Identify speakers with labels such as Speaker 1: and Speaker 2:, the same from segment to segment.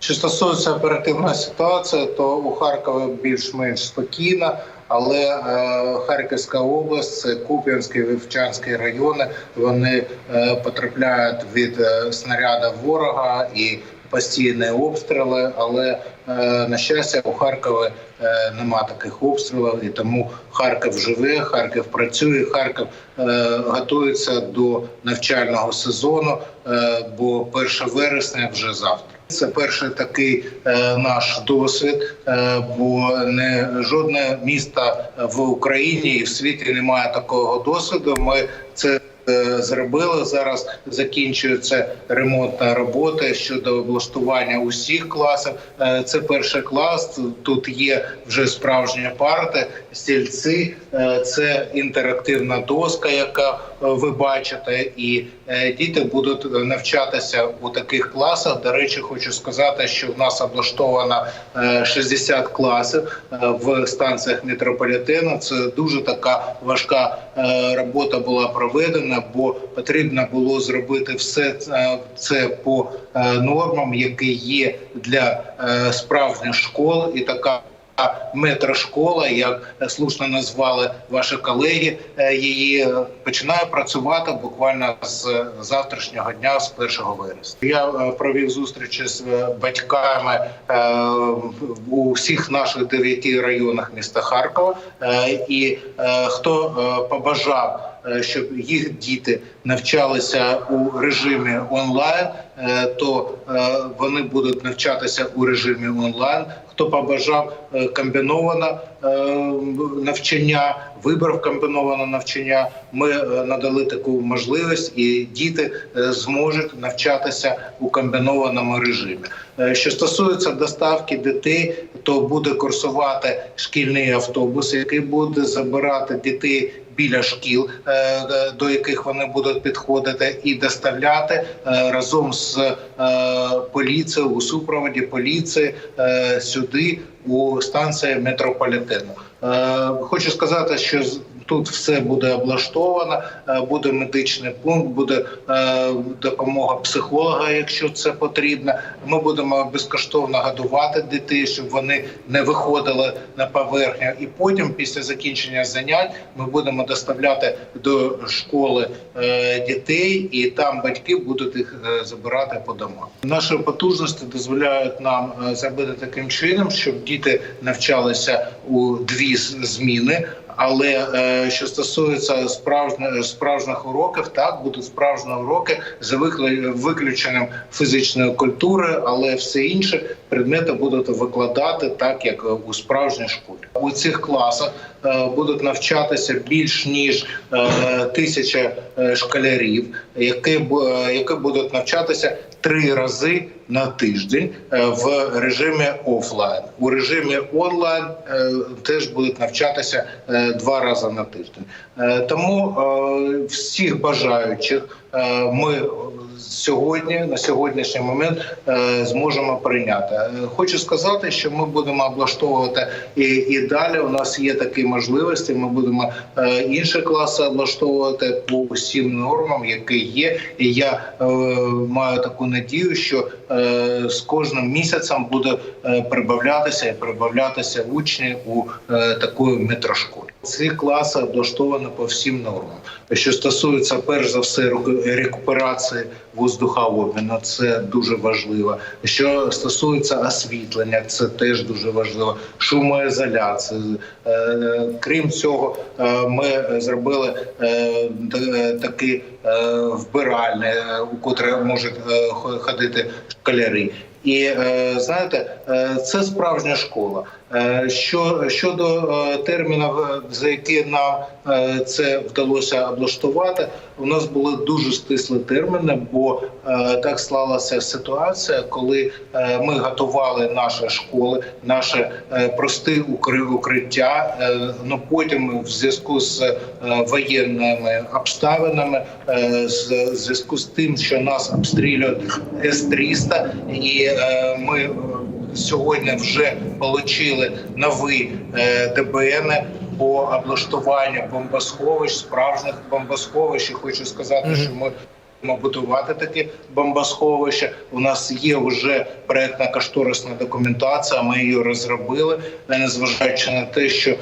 Speaker 1: Що стосується оперативної ситуації, то у Харкові більш-менш спокійно, але е, Харківська область, Куп'янський, Вівчанський райони, вони е, потрапляють від е, снаряда ворога і постійні обстріли. Але е, на щастя, у Харкові е, нема таких обстрілів, і тому Харків живе, Харків працює, Харків е, готується до навчального сезону, е, бо 1 вересня вже завтра. Це перший такий е, наш досвід, е, бо не жодне місто в Україні і в світі не має такого досвіду. Ми це е, зробили. Зараз закінчується ремонтна робота щодо облаштування усіх класів. Е, Це перший клас. Тут є вже справжні парти, стільці. Е, Це інтерактивна доска, яка ви бачите, і е, діти будуть навчатися у таких класах. До речі, хочу сказати, що в нас облаштовано е, 60 класів е, в станціях метрополітену. Це дуже така важка е, робота була проведена, бо потрібно було зробити все це- по е, нормам, які є для е, справжніх школ, і така. Метрошкола, як слушно назвали ваші колеги, е, її е, починає працювати буквально з завтрашнього дня, з 1 вересня. Я е, провів зустрічі з батьками у всіх наших дев'яти районах міста Харкова, і хто побажав, щоб їх діти навчалися у режимі онлайн, то е, вони будуть навчатися у режимі онлайн. Хто побажав е, комбіноване е, навчання, вибрав комбіноване навчання. Ми е, надали таку можливість, і діти е, зможуть навчатися у комбінованому режимі. Е, Що стосується доставки дітей, то буде курсувати шкільний автобус, який буде забирати дітей. Біля шкіл, е, е, до яких вони будуть підходити, і доставляти е, разом з е, поліцією у супроводі поліції е, сюди у станції метрополітену. Е, Хочу сказати, що з- тут все буде облаштовано, е, буде медичний пункт, буде е, допомога психолога, якщо це потрібно. Ми будемо безкоштовно годувати дітей, щоб вони не виходили на поверхню. І потім, після закінчення занять, ми будемо доставляти до школи е, дітей, і там батьки будуть їх забирати по домах. Наші потужності дозволяють нам зробити таким чином, щоб діти навчалися у дві зміни. Але е, що стосується справжніх справжніх уроків, так будуть справжні уроки викли- виключенням фізичної культури, але все інше предмети будуть викладати так, як у справжній школі. У цих класах е, будуть навчатися більш ніж е, тисяча е, школярів, які е, які будуть навчатися три рази на тиждень е, в режимі офлайн. У режимі онлайн теж будуть навчатися два рази на тиждень. Е, Тому е, всіх бажаючих ми сьогодні на сьогоднішній момент е, зможемо прийняти. Е, Хочу сказати, що ми будемо облаштовувати і, і далі. У нас є такі можливості. Ми будемо е, інші класи облаштовувати по усім нормам, які є. І я е, маю таку надію, що е, з кожним місяцем буде е, прибавлятися і прибавлятися учні у е, такої метрошколі. Ці класи облаштовані по всім нормам. Що стосується перш за все рекуперації воздухообміну, це дуже важливо. Що стосується освітлення, це теж дуже важливо. Шумоізоляції. Е, Крім цього, е, ми зробили е, такі вбиральні, у котрі можуть ходити школяри. І е, знаєте, е, це справжня школа. Е, Що щодо е, термінів, за які нам це вдалося облаштувати, у нас були дуже стислі терміни, бо так склалася ситуація, коли ми готували наші школи, наші е, прості укриття. Ну потім, в зв'язку з воєнними обставинами, е, з зв'язку з тим, що нас обстрілюють С-300, і ми е, сьогодні вже отримали нові е, ДБН по облаштуванню бомбосховищ, справжніх бомбосховищ. І хочу сказати, що ми будувати такі бомбосховища. У нас є вже проектна кошторисна документація. Ми її розробили, е, незважаючи на те, що е,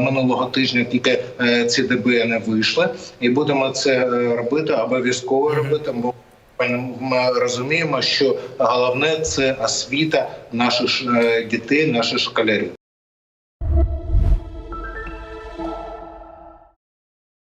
Speaker 1: минулого тижня тільки е, ці ДБН вийшли, і будемо це е, робити обов'язково робити. Ми розуміємо, що головне це освіта наших е, дітей, наших школярів.